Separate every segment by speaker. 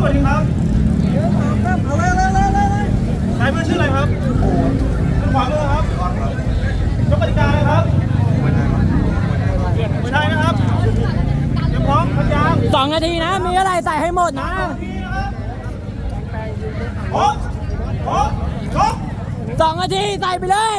Speaker 1: สวัสดีครับนายเพื่อนชื่ออะไรครับขวามือครับยกกติกาเลยครับไม่ใช่นะครับเตรียมพร้อมพันยาง
Speaker 2: สองนาทีนะ มีอะไรใส่ให้หมดนะ
Speaker 1: ทีนะครับโอ๊ะโอ๊ะชก
Speaker 2: สองนาทีใส่ไปเลย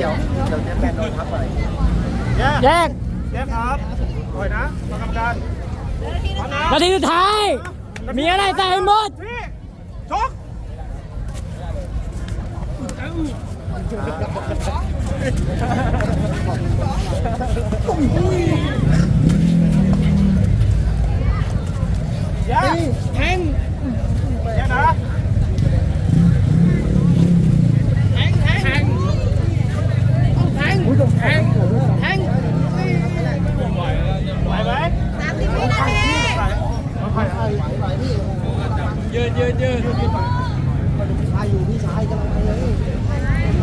Speaker 1: แยก
Speaker 2: แยก
Speaker 1: แยกครับปล่อยนะมากรรมการมานะ
Speaker 2: นาทีสุดท้าย มีอะไรใส่ให้หมด
Speaker 1: ที่ชกแย ไหวไหม
Speaker 3: สามสิบวินาที
Speaker 2: ยืนยืนยืน
Speaker 4: ชายอยู่พี่ชายกำลังไปเลย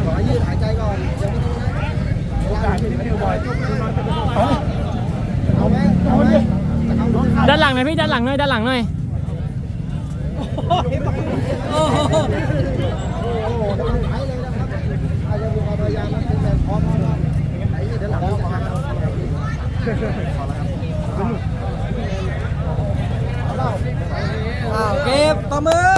Speaker 4: ขอยืดหายใจก่อนเดี๋ยวไม่ต้องนะเอาไหมเอาไหม
Speaker 2: ด้านหลังหน่อยพี่ด้านหลังหน่อยด้านหลังหน่อย
Speaker 4: เอาวเก็
Speaker 2: บต่อมือ